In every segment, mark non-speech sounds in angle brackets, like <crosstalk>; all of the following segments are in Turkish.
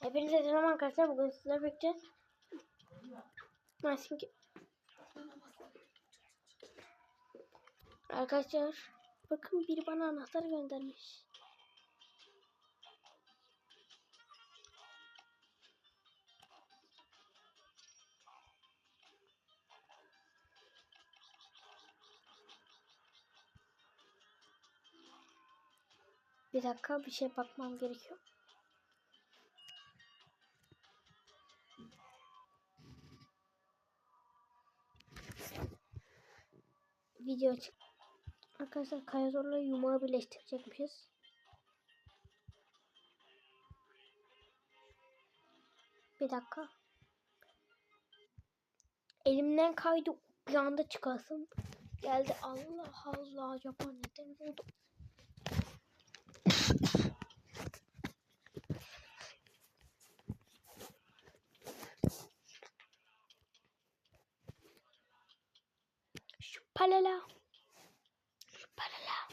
Hepinize selam arkadaşlar. Bugün sizlerle birlikte Masking Arkadaşlar bakın biri bana anahtar göndermiş. Bir dakika bir şey bakmam gerekiyor. Video açık. Arkadaşlar Kayazor'la yumağı birleştirecekmişiz. Bir dakika. Elimden kaydı bir anda çıkarsın. Geldi Allah Allah acaba neden oldu? Şüphalala. Şüphalala.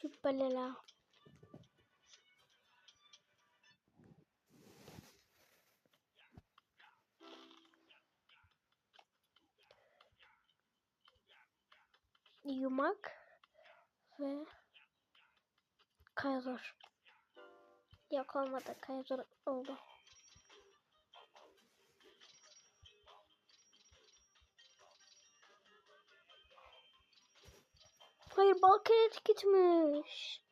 Şüphalala. Yumak ve Kayazor. Yok olmadı. Kayazor oldu. Balkeret gitmiş.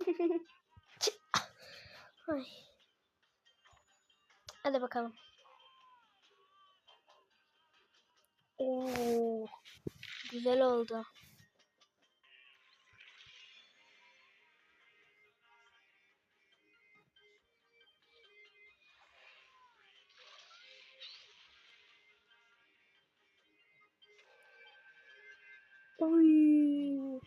<laughs> Ay. Hadi bakalım. Oo. Güzel oldu. Oy.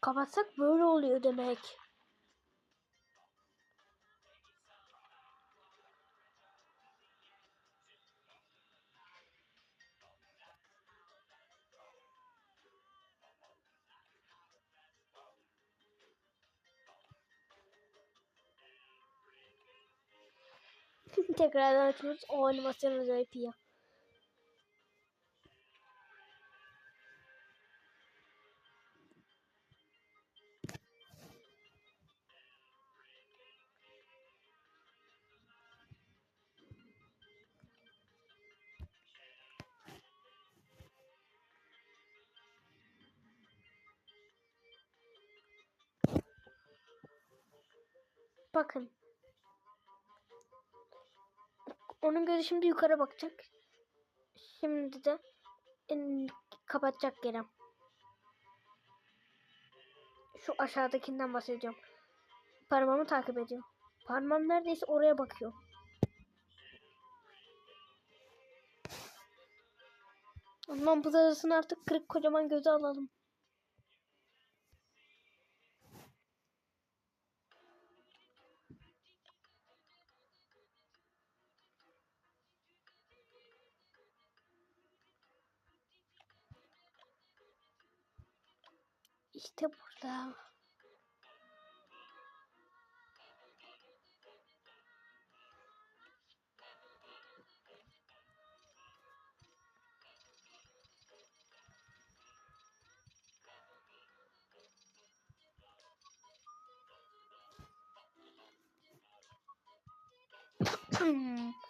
Kapatsak böyle oluyor demek. Tekrardan açıyoruz. O animasyon acayip iyi. Bakın. Onun gözü şimdi yukarı bakacak. Şimdi de kapatacak Kerem. Şu aşağıdakinden bahsedeceğim. Parmağımı takip ediyor. Parmağım neredeyse oraya bakıyor. Ondan bu arasını artık kırık kocaman gözü alalım. İşte burada. Hmm. <laughs> <laughs>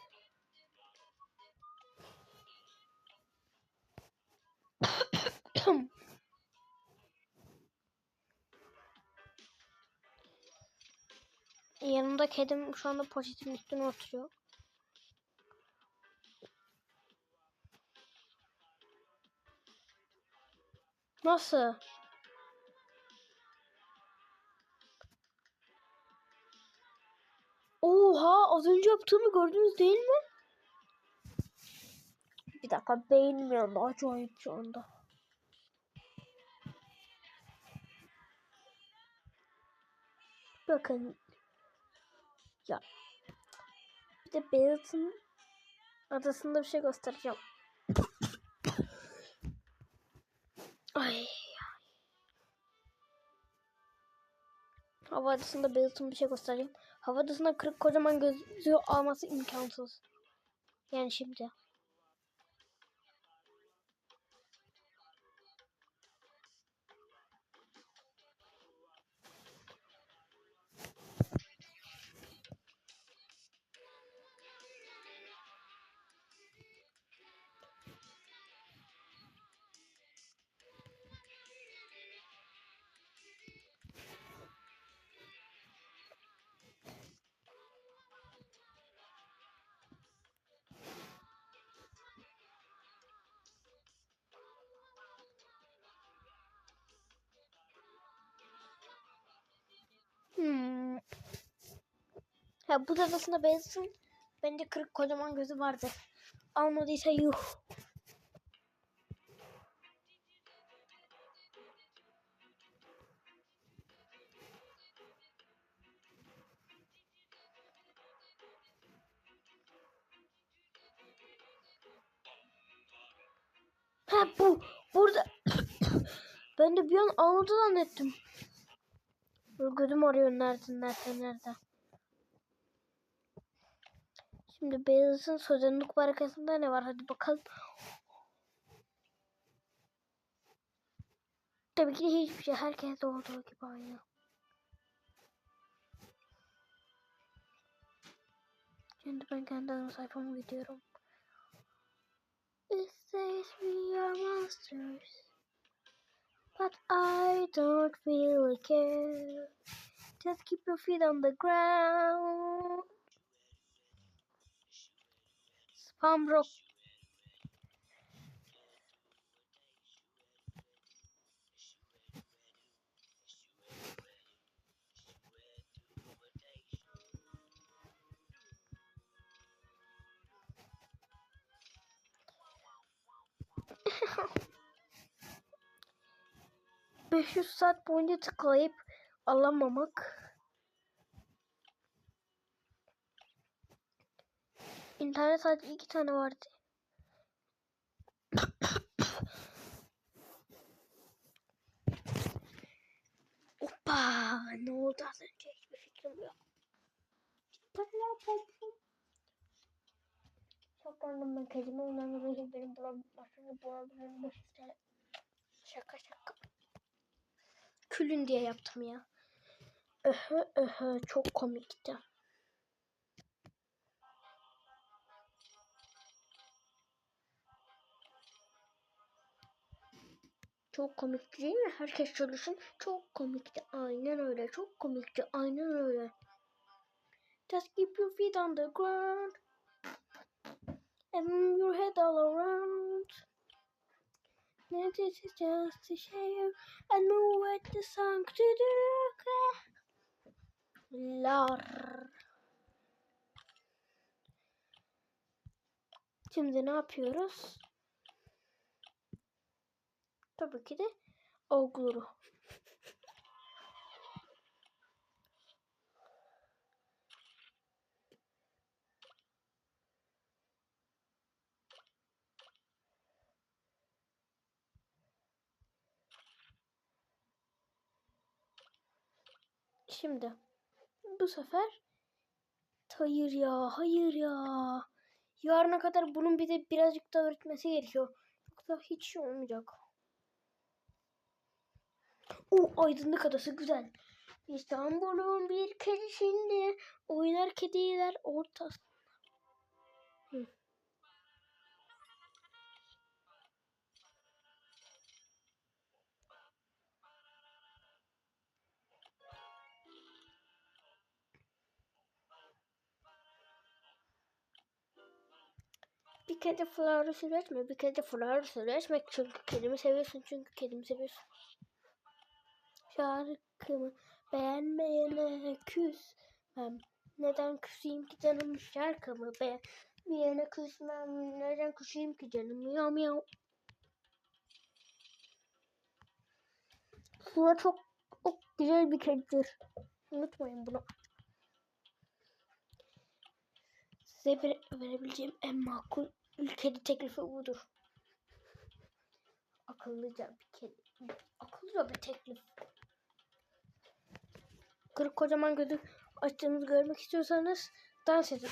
Yanımda kedim şu anda poşetin üstüne oturuyor. Nasıl? Oha az önce yaptığımı gördünüz değil mi? Bir dakika beynim yandı acayip şu anda. Bakın. Ya. Bir de Beyaz'ın Adasında bir şey göstereceğim. Ay. Hava adasında Beyazıt'ın bir şey göstereceğim. Hava adasında kırık kocaman gözü alması imkansız. Yani şimdi. Ha bu adasında Beyazıt'ın bence kırık kocaman gözü vardır. Almadıysa yuh. Ha bu burada <coughs> ben de bir an almadı zannettim. Gözüm arıyor nerede nerede nerede. Şimdi Beyazıt'ın sözünlük barakasında ne var hadi bakalım. Tabii ki de hiçbir şey herkes olduğu gibi aynı. Şimdi ben kendi ana sayfama gidiyorum. It says we are monsters. But I don't really care. Just keep your feet on the ground. Spam rock. ...500 saat boyunca tıklayıp alamamak. İnternet sadece iki tane vardı. Hoppa! Ne oldu az önce? Hiçbir fikrim yok. Saklandım ben kelime ondan dolayı benim 500 TL. Şaka şaka. Külün diye yaptım ya. Öhö öhö çok komikti. Çok komikti değil mi? Herkes çalışsın. Çok komikti. Aynen öyle. Çok komikti. Aynen öyle. Just keep your feet on the ground. And your head all around. Now this is just to share and move with the song to do. Lar. Şimdi ne yapıyoruz? Tabii ki de Oglu'ru. Şimdi bu sefer hayır ya hayır ya yarına kadar bunun bir de birazcık da öğretmesi gerekiyor yoksa hiç şey olmayacak. O aydınlık adası güzel. İstanbul'un bir köşesinde oynar kediler ortasında. Hı. Bir kedi Flor'u süreçme, bir kedi Flor'u süreçme çünkü kedimi seviyorsun çünkü kedimi seviyorsun. Şarkımı beğenmeyene küsmem. Neden küseyim ki canım şarkımı beğenmeyene küsmem. Neden küseyim ki canım miyav miyav. Flora çok, çok güzel bir kedidir. Unutmayın bunu. Size vere- verebileceğim en makul kedi teklifi budur. Akıllıca bir kedi. Akıllıca bir teklif. Kırık kocaman gözü açtığınızı görmek istiyorsanız dans edin.